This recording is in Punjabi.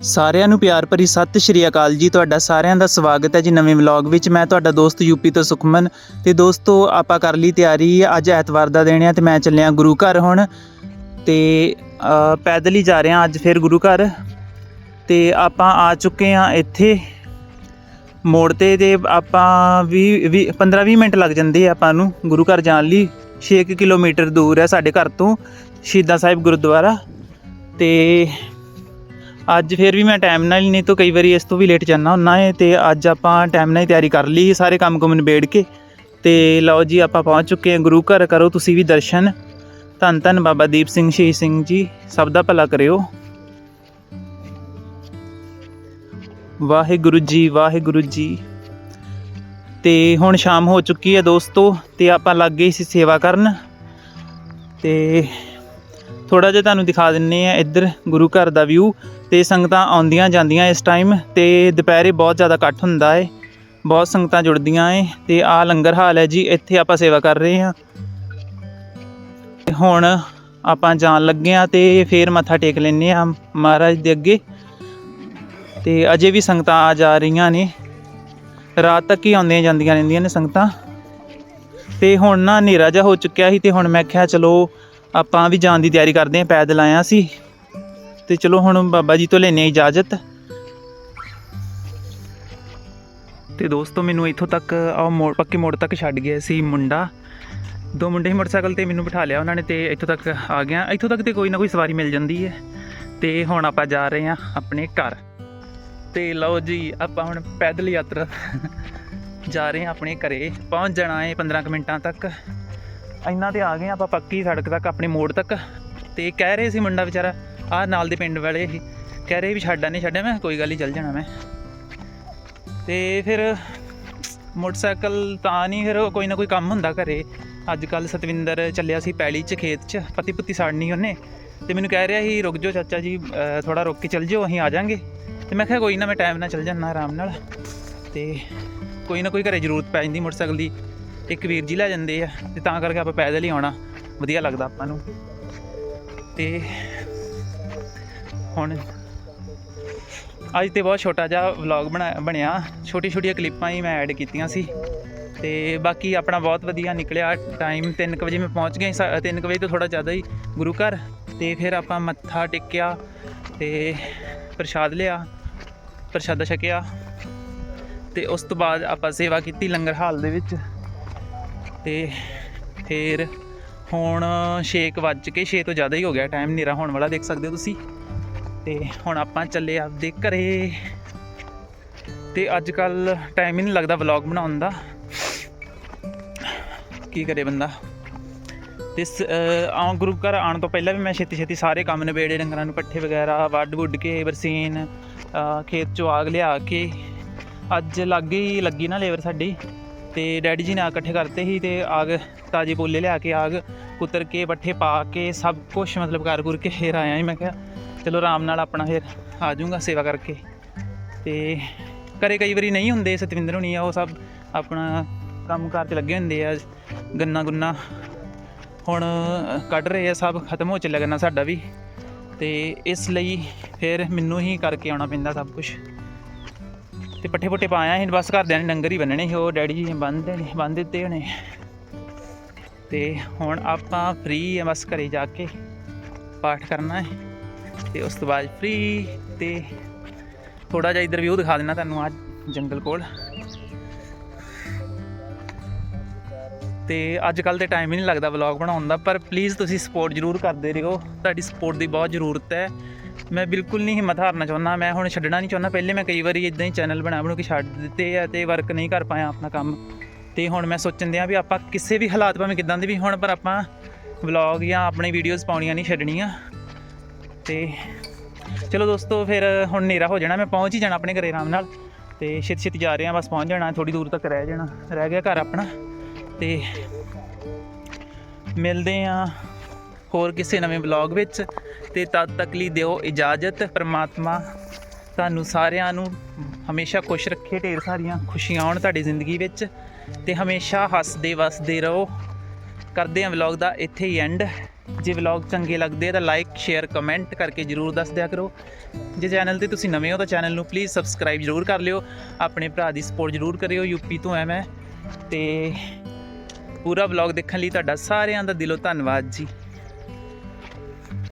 ਸਾਰਿਆਂ ਨੂੰ ਪਿਆਰ ਭਰੀ ਸਤਿ ਸ਼੍ਰੀ ਅਕਾਲ ਜੀ। ਤੁਹਾਡਾ ਸਾਰਿਆਂ ਦਾ ਸਵਾਗਤ ਹੈ ਜੀ ਨਵੇਂ ਵਲੌਗ ਵਿੱਚ। ਮੈਂ ਤੁਹਾਡਾ ਦੋਸਤ ਯੂਪੀ ਤੋਂ ਸੁਖਮਨ ਤੇ ਦੋਸਤੋ, ਆਪਾਂ ਕਰ ਲਈ ਤਿਆਰੀ। ਅੱਜ ਐਤਵਾਰ ਦਾ ਦਿਨ ਹੈ ਤੇ ਮੈਂ ਚੱਲਿਆ ਗੁਰੂ ਘਰ ਹੁਣ। ਤੇ ਪੈਦਲ ਹੀ ਜਾ ਰਿਹਾ ਅੱਜ ਫਿਰ ਗੁਰੂ ਘਰ। ਤੇ ਆਪਾਂ ਆ ਚੁੱਕੇ ਹਾਂ ਇੱਥੇ। ਮੋੜ ਤੇ ਤੇ ਆਪਾਂ 20 15 20 ਮਿੰਟ ਲੱਗ ਜਾਂਦੇ ਆ ਆਪਾਂ ਨੂੰ ਗੁਰੂ ਘਰ ਜਾਣ ਲਈ। 6 ਕਿਲੋਮੀਟਰ ਦੂਰ ਹੈ ਸਾਡੇ ਘਰ ਤੋਂ, ਸ਼ਹੀਦਾਂ ਸਾਹਿਬ ਗੁਰਦੁਆਰਾ। ਤੇ ਅੱਜ ਫਿਰ ਵੀ ਮੈਂ ਟਾਈਮ ਨਾਲ ਹੀ ਨਹੀਂ ਤਾਂ ਕਈ ਵਾਰੀ ਇਸ ਤੋਂ ਵੀ ਲੇਟ ਜਾਂਦਾ ਹੁੰਦਾ ਹੈ ਤੇ ਅੱਜ ਆਪਾਂ ਟਾਈਮ ਨਾਲ ਹੀ ਤਿਆਰੀ ਕਰ ਲਈ ਸਾਰੇ ਕੰਮ ਕੁਮ ਨਿਬੇੜ ਕੇ। ਤੇ ਲਓ ਜੀ, ਆਪਾਂ ਪਹੁੰਚ ਚੁੱਕੇ ਹਾਂ ਗੁਰੂ ਘਰ, ਕਰੋ ਤੁਸੀਂ ਵੀ ਦਰਸ਼ਨ। ਧੰਨ ਧੰਨ ਬਾਬਾ ਦੀਪ ਸਿੰਘ, ਸ਼ਹੀਦ ਸਿੰਘ ਜੀ, ਸਭ ਦਾ ਭਲਾ ਕਰਿਓ। ਵਾਹਿਗੁਰੂ ਜੀ ਵਾਹਿਗੁਰੂ ਜੀ। ਤੇ ਹੁਣ ਸ਼ਾਮ ਹੋ ਚੁੱਕੀ ਹੈ ਦੋਸਤੋ, ਤੇ ਆਪਾਂ ਲੱਗ ਗਏ ਸੀ ਸੇਵਾ ਕਰਨ। ਤੇ ਥੋੜਾ ਜਿਹਾ ਤੁਹਾਨੂੰ ਦਿਖਾ ਦਿੰਨੇ ਆ ਇੱਧਰ ਗੁਰੂ ਘਰ ਦਾ ਵਿਊ ਤੇ ਸੰਗਤਾਂ ਆਉਂਦੀਆਂ ਜਾਂਦੀਆਂ ਇਸ ਟਾਈਮ ਤੇ ਦੁਪਹਿਰੇ ਬਹੁਤ ਜ਼ਿਆਦਾ ਇਕੱਠ ਹੁੰਦਾ ਏ, ਬਹੁਤ ਸੰਗਤਾਂ ਜੁੜਦੀਆਂ ਏ ਤੇ ਆ ਲੰਗਰ ਹਾਲ ਹੈ ਜੀ, ਇੱਥੇ ਆਪਾਂ ਸੇਵਾ ਕਰ ਰਹੇ ਹਾਂ। ਹੁਣ ਆਪਾਂ ਜਾਣ ਲੱਗੇ ਆ ਤੇ ਫੇਰ ਮੱਥਾ ਟੇਕ ਲੈਨੇ ਆ ਮਹਾਰਾਜ ਦੇ ਅੱਗੇ। ਤੇ ਅਜੇ ਵੀ ਸੰਗਤਾਂ ਆ ਜਾ ਰਹੀਆਂ ਨੇ, ਰਾਤ ਤੱਕ ਹੀ ਆਉਂਦੀਆਂ ਜਾਂਦੀਆਂ ਰਹਿੰਦੀਆਂ ਨੇ ਸੰਗਤਾਂ। ਤੇ ਹੁਣ ਨਾ ਹਨੇਰਾ ਜਿਹਾ ਹੋ ਚੁੱਕਿਆ ਸੀ ਤੇ ਹੁਣ ਮੈਂ ਕਿਹਾ ਚਲੋ ਆਪਾਂ ਵੀ ਜਾਣ ਦੀ ਤਿਆਰੀ ਕਰਦੇ ਆਂ ਪੈਦਲ ਆਇਆ ਸੀ ਤੇ ਚਲੋ ਹੁਣ ਬਾਬਾ ਜੀ ਤੋਂ ਲੈਨੇ ਇਜਾਜ਼ਤ। ਤੇ ਦੋਸਤੋ, ਮੈਨੂੰ ਇੱਥੋਂ ਤੱਕ ਆ ਮੋੜ ਪੱਕੇ ਮੋੜ ਤੱਕ ਛੱਡ ਗਿਆ ਸੀ ਮੁੰਡਾ। ਦੋ ਮੁੰਡੇ ਮੋਟਰਸਾਈਕਲ ਤੇ ਮੈਨੂੰ ਬਿਠਾ ਲਿਆ ਉਹਨਾਂ ਨੇ ਤੇ ਇੱਥੋਂ ਤੱਕ ਆ ਗਿਆ। ਇੱਥੋਂ ਤੱਕ ਤੇ ਕੋਈ ਨਾ ਕੋਈ ਸਵਾਰੀ ਮਿਲ ਜਾਂਦੀ ਹੈ। ਤੇ ਹੁਣ ਆਪਾਂ ਜਾ ਰਹੇ ਹਾਂ ਆਪਣੇ ਘਰ। ਤੇ ਲਓ ਜੀ, ਆਪਾਂ ਹੁਣ ਪੈਦਲ ਯਾਤਰਾ ਜਾ ਰਹੇ ਹਾਂ ਆਪਣੇ ਘਰੇ। ਪਹੁੰਚ ਜਾਣਾ ਹੈ 15 ਕੁ ਮਿੰਟਾਂ ਤੱਕ। ਇੰਨਾ ਤੇ ਆ ਗਏ ਆਪਾਂ ਪੱਕੀ ਸੜਕ ਤੱਕ, ਆਪਣੇ ਮੋੜ ਤੱਕ। ਤੇ ਕਹਿ ਰਹੇ ਸੀ ਮੁੰਡਾ ਵਿਚਾਰਾ, ਆਹ ਨਾਲ ਦੇ ਪਿੰਡ ਵਾਲੇ ਸੀ ਕਹਿ ਰਹੇ ਵੀ ਛੱਡਾ ਨਹੀਂ ਛੱਡਿਆ ਮੈਂ ਕੋਈ ਗੱਲ ਨਹੀਂ ਚੱਲ ਜਾਣਾ ਮੈਂ। ਤੇ ਫਿਰ ਮੋਟਰਸਾਈਕਲ ਤਾਂ ਨਹੀਂ, ਫਿਰ ਕੋਈ ਨਾ ਕੋਈ ਕੰਮ ਹੁੰਦਾ ਘਰੇ। ਅੱਜ ਕੱਲ ਸਤਵਿੰਦਰ ਚੱਲਿਆ ਸੀ ਪੈਲੀ 'ਚ, ਖੇਤ 'ਚ ਪਤੀ ਪੁੱਤੀ ਸਾੜਨੀ ਉਹਨੇ। ਤੇ ਮੈਨੂੰ ਕਹਿ ਰਿਹਾ ਸੀ, ਰੁਕ ਜਾਓ ਚਾਚਾ ਜੀ ਥੋੜਾ ਰੁਕ ਕੇ ਚੱਲ ਜਿਓ, ਅਸੀਂ ਆ ਜਾਾਂਗੇ। ਤੇ ਮੈਂ ਕਿਹਾ, ਕੋਈ ਨਾ, ਮੈਂ ਟਾਈਮ ਨਾਲ ਚੱਲ ਜਾਣਾ ਆਰਾਮ ਨਾਲ। ਤੇ ਕੋਈ ਨਾ ਕੋਈ ਘਰੇ ਜ਼ਰੂਰਤ ਪੈ ਜਾਂਦੀ ਮੋਟਰਸਾਈਕਲ ਦੀ। ਇੱਕ ਵੀਰ ਜੀ ਲੈ ਜਾਂਦੇ ਆ ਤੇ ਤਾਂ ਕਰਕੇ ਆਪਾਂ ਪੈਦਲ ਹੀ ਆਉਣਾ। ਵਧੀਆ ਲੱਗਦਾ ਆਪਾਂ ਨੂੰ। ਤੇ ਹੁਣ ਅੱਜ ਤੇ ਬਹੁਤ ਛੋਟਾ ਜਿਹਾ ਵਲੌਗ ਬਣਾ ਬਣਿਆ। ਛੋਟੀ ਛੋਟੀਆਂ ਕਲਿੱਪਾਂ ਹੀ ਮੈਂ ਐਡ ਕੀਤੀਆਂ ਸੀ। ਤੇ ਬਾਕੀ ਆਪਣਾ ਬਹੁਤ ਵਧੀਆ ਨਿਕਲਿਆ। ਟਾਈਮ 3 ਵਜੇ ਮੈਂ ਪਹੁੰਚ ਗਿਆ 3 ਵਜੇ ਤੋਂ ਥੋੜਾ ਜ਼ਿਆਦਾ ਹੀ ਗੁਰੂ ਘਰ। ਤੇ ਫਿਰ ਆਪਾਂ ਮੱਥਾ ਟੇਕਿਆ ਤੇ ਪ੍ਰਸ਼ਾਦ ਲਿਆ, ਪ੍ਰਸ਼ਾਦਾ ਛਕਿਆ। ਤੇ ਉਸ ਤੋਂ ਬਾਅਦ ਆਪਾਂ ਸੇਵਾ ਕੀਤੀ ਲੰਗਰ ਹਾਲ ਦੇ ਵਿੱਚ। ਤੇ ਫਿਰ ਹੁਣ 6 ਵੱਜ ਕੇ 6 ਤੋਂ ਜ਼ਿਆਦਾ ਹੀ ਹੋ ਗਿਆ ਟਾਈਮ ਨੇਰਾ ਹੋਣ ਵਾਲਾ ਦੇਖ ਸਕਦੇ ਹੋ ਤੁਸੀਂ। ਤੇ ਹੁਣ ਆਪਾਂ ਚੱਲੇ ਆਪਦੇ ਘਰੇ। ਤੇ ਅੱਜ ਕੱਲ ਟਾਈਮ ਹੀ ਨਹੀਂ ਲੱਗਦਾ ਵਲੌਗ ਬਣਾਉਣ ਦਾ। ਕੀ ਕਰੇ ਬੰਦਾ? ਤੇ ਸ- ਅਹ, ਆਉਂ ਗੁਰੂ ਘਰ ਆਉਣ ਤੋਂ ਪਹਿਲਾਂ ਵੀ ਮੈਂ ਛੇਤੀ ਛੇਤੀ ਸਾਰੇ ਕੰਮ ਨਿਬੇੜੇ, ਡੰਗਰਾਂ ਨੂੰ ਪੱਠੇ ਵਗੈਰਾ, ਵੱਢ ਵੁੱਢ ਕੇ, ਬਰਸੀਨ ਖੇਤ ਚੋਂ ਆਗ ਲਿਆ ਕੇ। ਅੱਜ ਲੱਗ ਹੀ ਲੱਗੀ ਨਾ ਲੇਬਰ ਸਾਡੀ। ਤੇ ਡੈਡੀ ਜੀ ਨੇ ਆ ਇਕੱਠੇ ਕਰਤੇ ਸੀ ਤੇ ਆਗ, ਤਾਜ਼ੇ ਪੋਲੇ ਲਿਆ ਕੇ ਆਗ ਕੁਤਰ ਕੇ, ਪੱਠੇ ਪਾ ਕੇ, ਸਭ ਕੁਝ ਮਤਲਬ ਕਰ ਕੁਰ ਕੇ ਫੇਰ ਆਇਆ ਸੀ ਮੈਂ ਕਿਹਾ, ਚਲੋ ਆਰਾਮ ਨਾਲ ਆਪਣਾ ਫਿਰ ਆ ਜਾਊਂਗਾ ਸੇਵਾ ਕਰਕੇ। ਤੇ ਘਰੇ ਕਈ ਵਾਰੀ ਨਹੀਂ ਹੁੰਦੇ, ਸਤਵਿੰਦਰ ਹੋਣੀ ਆ, ਉਹ ਸਭ ਆਪਣਾ ਕੰਮ ਕਾਰ 'ਚ ਲੱਗੇ ਹੁੰਦੇ ਆ, ਗੰਨਾ ਗੁੰਨਾ। ਹੁਣ ਕੱਢ ਰਹੇ ਆ, ਸਭ ਖਤਮ ਹੋ ਚੱਲਿਆ ਗੰਨਾ ਸਾਡਾ ਵੀ। ਤੇ ਇਸ ਲਈ ਫਿਰ ਮੈਨੂੰ ਹੀ ਕਰਕੇ ਆਉਣਾ ਪੈਂਦਾ ਸਭ ਕੁਝ ਤੇ ਪੱਠੇ ਪੁੱਠੇ ਪਾਇਆ ਸੀ, ਬਸ ਘਰਦਿਆਂ ਨੇ ਡੰਗਰ ਹੀ ਬੰਨਣੇ ਸੀ, ਉਹ ਡੈਡੀ ਜੀ ਨੇ ਬੰਨ੍ਹਦੇ ਨੇ ਬੰਨ ਦਿੱਤੇ ਹੋਣੇ ਤੇ ਹੁਣ ਆਪਾਂ ਫ੍ਰੀ ਆ, ਬਸ ਘਰੇ ਜਾ ਕੇ ਪਾਠ ਕਰਨਾ ਹੈ। ਤੇ ਉਸ ਤੋਂ ਬਾਅਦ ਫ੍ਰੀ ਤੇ ਥੋੜਾ ਜਿਹਾ ਇਧਰ ਵਿਊ ਦਿਖਾ ਦੇਣਾ ਤੁਹਾਨੂੰ ਅੱਜ ਜੰਗਲ ਕੋਲ। ਤੇ ਅੱਜ ਕੱਲ ਤੇ ਟਾਈਮ ਹੀ ਨਹੀਂ ਲੱਗਦਾ ਵਲੌਗ ਬਣਾਉਣ ਦਾ, ਪਰ ਪਲੀਜ਼ ਤੁਸੀਂ ਸਪੋਰਟ ਜ਼ਰੂਰ ਕਰਦੇ ਰਹੋ। ਤੁਹਾਡੀ ਸਪੋਰਟ ਦੀ ਬਹੁਤ ਜ਼ਰੂਰਤ ਹੈ। ਮੈਂ ਬਿਲਕੁਲ ਨਹੀਂ ਹਿੰਮਤ ਹਾਰਨਾ ਚਾਹੁੰਦਾ। ਮੈਂ ਹੁਣ ਛੱਡਣਾ ਨਹੀਂ ਚਾਹੁੰਦਾ। ਪਹਿਲੇ ਮੈਂ ਕਈ ਵਾਰੀ ਇਦਾਂ ਹੀ ਚੈਨਲ ਬਣਾ ਬਣੂ ਕੇ ਛੱਡ ਦਿੱਤੇ ਆ ਤੇ ਵਰਕ ਨਹੀਂ ਕਰ ਪਾਇਆ ਆਪਣਾ ਕੰਮ। ਤੇ ਹੁਣ ਮੈਂ ਸੋਚਣ ਦਿਆਂ ਵੀ ਆਪਾਂ ਕਿਸੇ ਵੀ ਹਾਲਾਤ ਭਾਵੇਂ ਕਿਦਾਂ ਦੇ ਵੀ ਹੋਣ, ਪਰ ਆਪਾਂ ਵਲੌਗ ਜਾਂ ਆਪਣੀ ਵੀਡੀਓਜ਼ ਪਾਉਣੀਆਂ ਨਹੀਂ ਛੱਡਣੀਆਂ। ਤੇ ਚਲੋ ਦੋਸਤੋ, ਫਿਰ ਹੁਣ ਹਨੇਰਾ ਹੋ ਜਾਣਾ। ਮੈਂ ਪਹੁੰਚ ਹੀ ਜਾਣਾ ਆਪਣੇ ਘਰੇ ਆਰਾਮ ਨਾਲ। ਤੇ ਛੇਤੀ ਛੇਤੀ ਜਾ ਰਹੇ ਹਾਂ, ਬਸ ਪਹੁੰਚ ਜਾਣਾ। ਥੋੜੀ ਦੂਰ ਤੱਕ ਰਹਿ ਜਾਣਾ। ਰਹਿ ਗਿਆ ਘਰ ਆਪਣਾ। ਤੇ ਮਿਲਦੇ ਆ ਹੋਰ ਕਿਸੇ ਨਵੇਂ ਵਲੌਗ ਵਿੱਚ। ਤੇ ਤਦ ਤੱਕ ਲਈ ਦਿਓ ਇਜਾਜ਼ਤ। ਪ੍ਰਮਾਤਮਾ ਤੁਹਾਨੂੰ ਸਾਰਿਆਂ ਨੂੰ ਹਮੇਸ਼ਾ ਖੁਸ਼ ਰੱਖੇ, ਢੇਰ ਸਾਰੀਆਂ ਖੁਸ਼ੀਆਂ ਆਉਣ ਤੁਹਾਡੀ ਜ਼ਿੰਦਗੀ ਵਿੱਚ। ਤੇ ਹਮੇਸ਼ਾ ਹੱਸਦੇ, ਵਸਦੇ ਰਹੋ। ਕਰਦੇ ਹਾਂ ਵਲੌਗ ਦਾ ਇੱਥੇ ਹੀ ਐਂਡ ਜੇ ਵਲੌਗ ਚੰਗੇ ਲੱਗਦੇ ਆ ਤਾਂ ਲਾਈਕ ਸ਼ੇਅਰ ਕਮੈਂਟ ਕਰਕੇ ਜਰੂਰ ਦੱਸ ਦਿਆ ਕਰੋ। ਜੇ ਚੈਨਲ ਤੇ ਤੁਸੀਂ ਨਵੇਂ ਹੋ ਤਾਂ ਚੈਨਲ ਨੂੰ ਪਲੀਜ਼ ਸਬਸਕ੍ਰਾਈਬ ਜਰੂਰ ਕਰ ਲਿਓ। ਆਪਣੇ ਭਰਾ ਦੀ ਸਪੋਰਟ ਜਰੂਰ ਕਰਿਓ ਯੂਪੀ ਤੋਂ ਐ ਮੈਂ। ਤੇ ਪੂਰਾ ਵਲੌਗ ਦੇਖਣ ਲਈ ਤੁਹਾਡਾ ਸਾਰਿਆਂ ਦਾ ਦਿਲੋਂ ਧੰਨਵਾਦ ਜੀ।